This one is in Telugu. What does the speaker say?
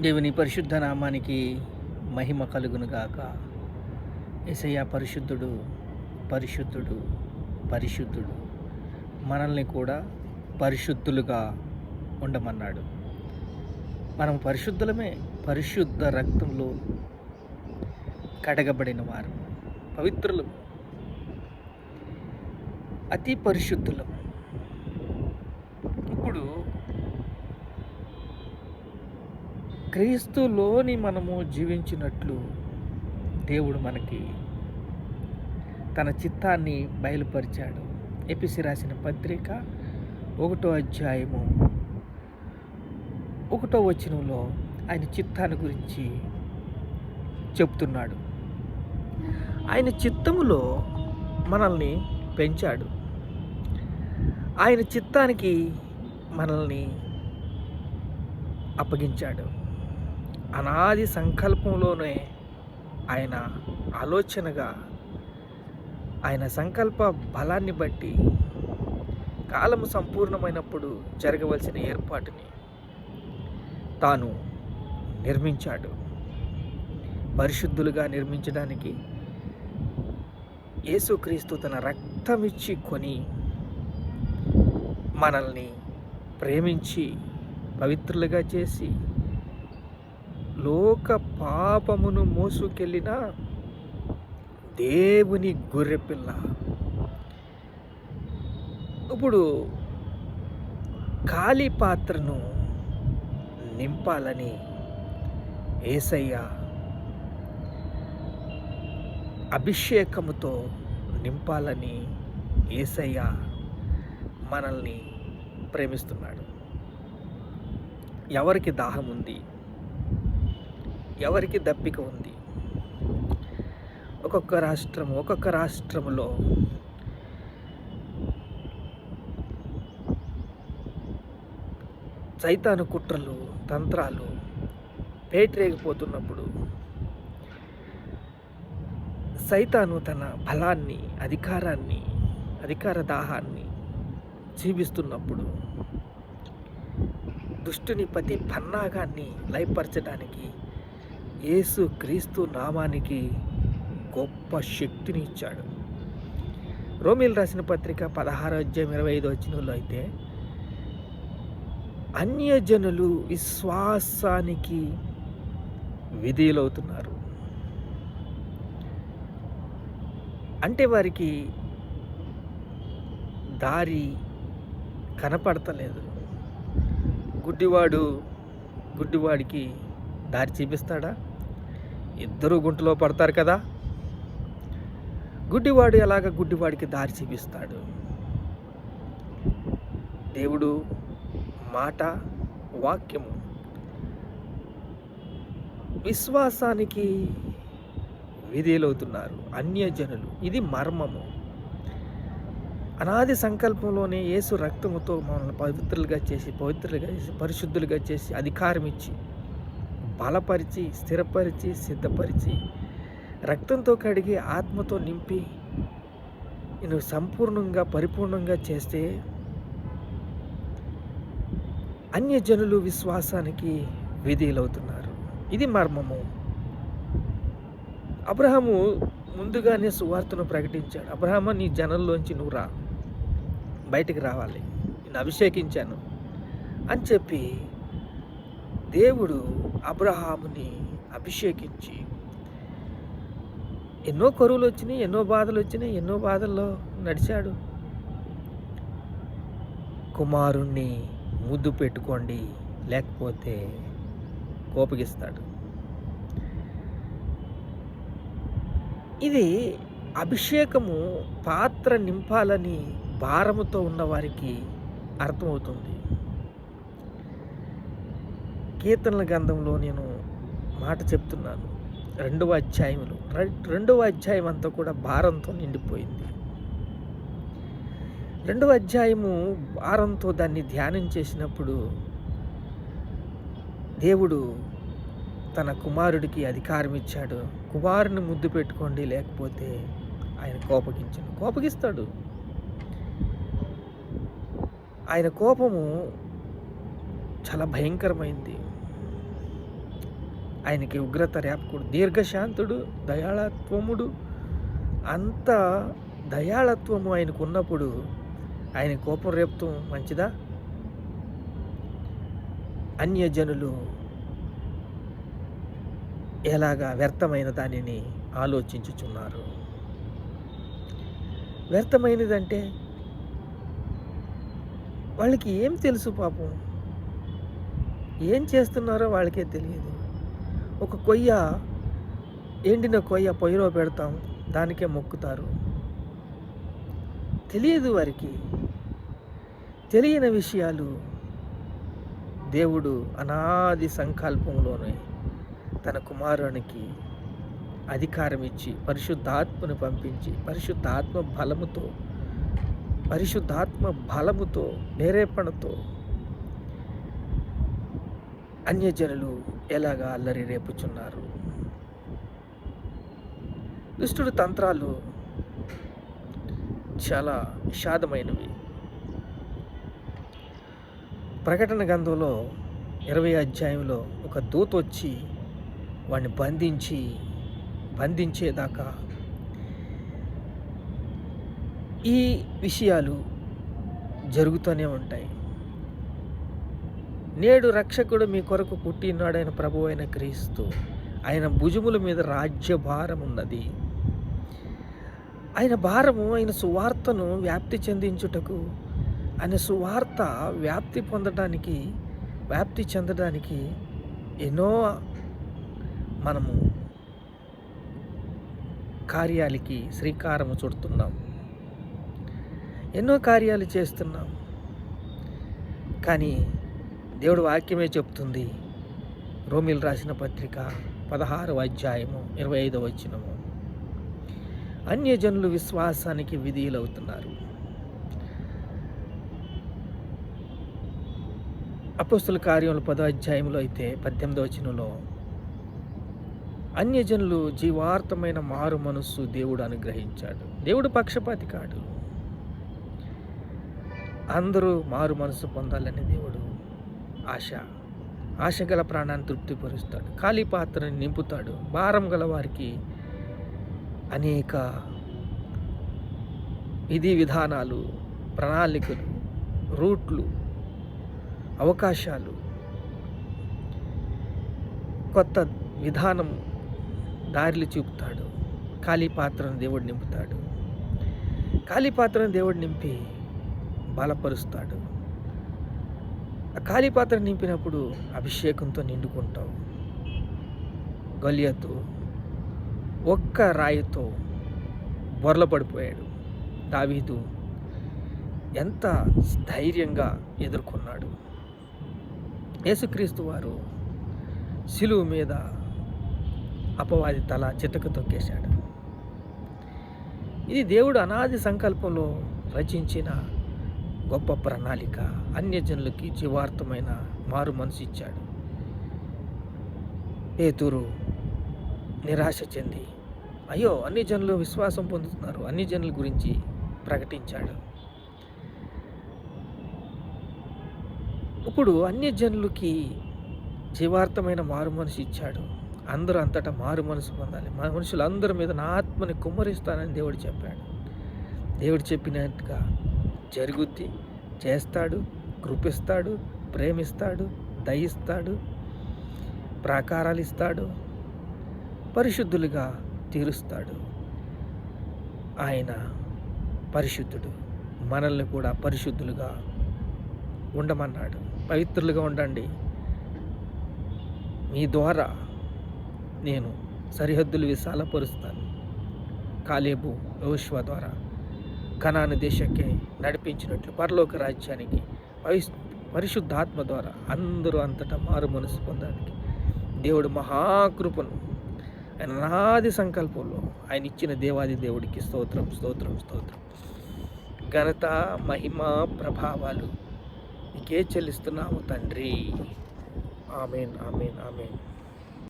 దేవుని పరిశుద్ధ నామానికి మహిమ కలుగునుగాక. ఎసయ్య పరిశుద్ధుడు పరిశుద్ధుడు పరిశుద్ధుడు మనల్ని కూడా పరిశుద్ధులుగా ఉండమన్నాడు. మనం పరిశుద్ధులమే పరిశుద్ధ రక్తంలో కడగబడిన వారు పవిత్రులు అతి పరిశుద్ధులం. ఇప్పుడు క్రీస్తులోని మనము జీవించినట్లు దేవుడు మనకి తన చిత్తాన్ని బయలుపరిచాడు. ఎపిసి రాసిన పత్రిక ఒకటో అధ్యాయము ఒకటో వచనంలో ఆయన చిత్తాన్ని గురించి చెప్తున్నాడు. ఆయన చిత్తములో మనల్ని పెంచాడు. ఆయన చిత్తానికి మనల్ని అప్పగించాడు. అనాది సంకల్పంలోనే ఆయన ఆలోచనగా ఆయన సంకల్ప బలాన్ని బట్టి కాలము సంపూర్ణమైనప్పుడు జరగవలసిన ఏర్పాటుని తాను నిర్మించాడు. పరిశుద్ధులుగా నిర్మించడానికి యేసుక్రీస్తు తన రక్తమిచ్చి కొని మనల్ని ప్రేమించి పవిత్రులుగా చేసి లోక పాపమును మోసుకెళ్ళిన దేవుని గొర్రెపిల్ల ఇప్పుడు ఖాళీ పాత్రను నింపాలని ఏసయ్య అభిషేకముతో నింపాలని ఏసయ్య మనల్ని ప్రేమిస్తున్నాడు. ఎవరికి దాహం ఉంది ఎవరికి దప్పిక ఉంది? ఒక్కొక్క రాష్ట్రం ఒక్కొక్క రాష్ట్రంలో సైతాను కుట్రలు తంత్రాలు పేటరేగిపోతున్నప్పుడు సైతాను తన బలాన్ని అధికారాన్ని అధికార దాహాన్ని జీవిస్తున్నప్పుడు దుష్టుని ప్రతి పన్నాగాన్ని లయపరచడానికి యేసు క్రీస్తు నామానికి గొప్ప శక్తిని ఇచ్చాడు. రోమిల్ రాసిన పత్రిక పదహారు అధ్యాయం ఇరవై ఐదు వచ్చినలో అయితే అన్యజనులు విశ్వాసానికి విధేయులవుతున్నారు. అంటే వారికి దారి కనపడతలేదు. గుడ్డివాడు గుడ్డివాడికి దారి చూపిస్తాడా? ఇద్దరు గుంటలో పడతారు కదా? గుడ్డివాడు ఎలాగ గుడ్డివాడికి దారి చూపిస్తాడు? దేవుడు మాట వాక్యము విశ్వాసానికి విధేలవుతున్నారు అన్యజనులు. ఇది మర్మము. అనాది సంకల్పంలోనే యేసు రక్తముతో మనల్ని పవిత్రులుగా చేసి పవిత్రులుగా చేసి పరిశుద్ధులుగా చేసి అధికారం ఇచ్చి బలపరిచి స్థిరపరిచి సిద్ధపరిచి రక్తంతో కడిగి ఆత్మతో నింపి నేను సంపూర్ణంగా పరిపూర్ణంగా చేస్తే అన్యజనులు విశ్వాసానికి విధేయులవుతున్నారు. ఇది మర్మము. అబ్రహము ముందుగానే సువార్తను ప్రకటించాడు. అబ్రహమ నీ జనంలోంచి నువ్వు రా. బయటికి రావాలి. నేను అభిషేకించాను. అని చెప్పి దేవుడు అబ్రహాముని అభిషేకించి. ఎన్నో కరువులు వచ్చినాయి ఎన్నో బాధలు వచ్చినాయి ఎన్నో బాధల్లో నడిచాడు. కుమారుణ్ణి ముద్దు పెట్టుకోండి లేకపోతే కోపగిస్తాడు. ఇది అభిషేకము పాత్ర నింపాలని భారముతో ఉన్నవారికి అర్థమవుతుంది. కీర్తనల గ్రంథంలో నేను మాట చెప్తున్నాను. రెండవ అధ్యాయములు. రెండవ అధ్యాయం అంతా కూడా భారంతో నిండిపోయింది. రెండవ అధ్యాయము భారంతో దాన్ని ధ్యానం చేసినప్పుడు దేవుడు తన కుమారుడికి అధికారం ఇచ్చాడు. కుమారుని ముద్దు పెట్టుకోండి లేకపోతే ఆయన కోపగించను. కోపగిస్తాడు. ఆయన కోపము చాలా భయంకరమైంది. ఆయనకి ఉగ్రత రేపకుడు దీర్ఘశాంతుడు దయాళత్వముడు అంత దయాళత్వము ఆయనకు ఉన్నప్పుడు ఆయన కోపం రేపుతాం మంచిదా? అన్యజనులు ఎలాగా వ్యర్థమైన దానిని ఆలోచించుచున్నారు? వ్యర్థమైనదంటే వాళ్ళకి ఏం తెలుసు పాపం? ఏం చేస్తున్నారో వాళ్ళకే తెలియదు. ఒక కొయ్య ఎండిన కొయ్య పొయ్యిలో పెడతాం దానికే మొక్కుతారు. తెలియదు వారికి. తెలియని విషయాలు దేవుడు అనాది సంకల్పంలోనే తన కుమారునికి అధికారం ఇచ్చి పరిశుద్ధాత్మను పంపించి పరిశుద్ధాత్మ బలముతో పరిశుద్ధాత్మ బలముతో నేరేపణతో అన్యజనులు ఎలాగా అల్లరి రేపుచున్నారు? దుష్టుడు తంత్రాలు చాలా విషాదమైనవి. ప్రకటన గ్రంథంలో ఇరవై అధ్యాయంలో ఒక దూత వచ్చి వాడిని బంధించి బంధించేదాకా ఈ విషయాలు జరుగుతూనే ఉంటాయి. నేడు రక్షకుడు మీ కొరకు పుట్టినాడైన ప్రభు అయిన క్రీస్తు. ఆయన భుజముల మీద రాజ్యభారం ఉన్నది. ఆయన భారము ఆయన సువార్తను వ్యాప్తి చెందించుటకు ఆయన సువార్త వ్యాప్తి పొందడానికి వ్యాప్తి చెందడానికి ఎన్నో మనము కార్యాలకి శ్రీకారము చుడుతున్నాం. ఎన్నో కార్యాలు చేస్తున్నాం. కానీ దేవుడు వాక్యమే చెప్తుంది. రోమిల్ రాసిన పత్రిక పదహారు అధ్యాయము ఇరవై ఐదవ వచ్చినము అన్యజనులు విశ్వాసానికి విధిలవుతున్నారు అపస్తుల కార్యములు పదో అధ్యాయంలో అయితే పద్దెనిమిదో వచనంలో అన్యజనులు జీవార్థమైన మారు మనస్సు దేవుడు అనుగ్రహించాడు. దేవుడు పక్షపాతి కాడు. అందరూ మారు మనసు పొందాలని దేవుడు ఆశ. ఆశ గల ప్రాణాన్ని తృప్తిపరుస్తాడు. ఖాళీ పాత్రని నింపుతాడు. భారం గల వారికి అనేక విధి విధానాలు ప్రణాళికలు రూట్లు అవకాశాలు కొత్త విధానం దారిలు చూపుతాడు. ఖాళీ పాత్రను దేవుడు నింపుతాడు. ఖాళీ పాత్రను దేవుడు నింపి బలపరుస్తాడు. ఖాళీ పాత్ర నింపినప్పుడు అభిషేకంతో నిండుకుంటావు. గలియతు ఒక్క రాయితో బొర్ల పడిపోయాడు. దావీదు ఎంత ధైర్యంగా ఎదుర్కొన్నాడు. యేసుక్రీస్తు వారు శిలువు మీద అపవాది తల చితక తొక్కేశాడు. ఇది దేవుడు అనాది సంకల్పంలో రచించిన గొప్ప ప్రణాళిక. అన్యజనులకి జీవార్థమైన మారు మనసు ఇచ్చాడు. పేతురు నిరాశ చెంది అయ్యో అన్ని జనులు విశ్వాసం పొందుతున్నారు. అన్ని జనుల గురించి ప్రకటించాడు. ఇప్పుడు అన్ని జనులకి జీవార్థమైన మారు మనసు ఇచ్చాడు. అందరూ అంతటా మారు మనసు పొందాలి. మన మనుషులు అందరి మీద నా ఆత్మని కుమ్మరిస్తానని దేవుడు చెప్పాడు. దేవుడు చెప్పినట్టుగా జరుగుద్ది చేస్తాడు కృపిస్తాడు ప్రేమిస్తాడు దయిస్తాడు ప్రాకారాలు ఇస్తాడు పరిశుద్ధులుగా తీరుస్తాడు. ఆయన పరిశుద్ధుడు మనల్ని కూడా పరిశుద్ధులుగా ఉండమన్నాడు. పవిత్రులుగా ఉండండి. మీ ద్వారా నేను సరిహద్దులు విశాలపరుస్తాను. కాలేబు యోశ్వ ద్వారా కణాను దేశకే నడిపించినట్లు పరలోక రాజ్యానికి పరిశుద్ధాత్మ ద్వారా అందరూ అంతటా మారు మనసు పొందడానికి దేవుడు మహాకృపను. ఆయన నాది సంకల్పంలో ఆయన ఇచ్చిన దేవాది దేవుడికి స్తోత్రం స్తోత్రం స్తోత్రం. ఘనత మహిమ ప్రభావాలు నీకే చెల్లిస్తున్నాము తండ్రి. Amen amen amen.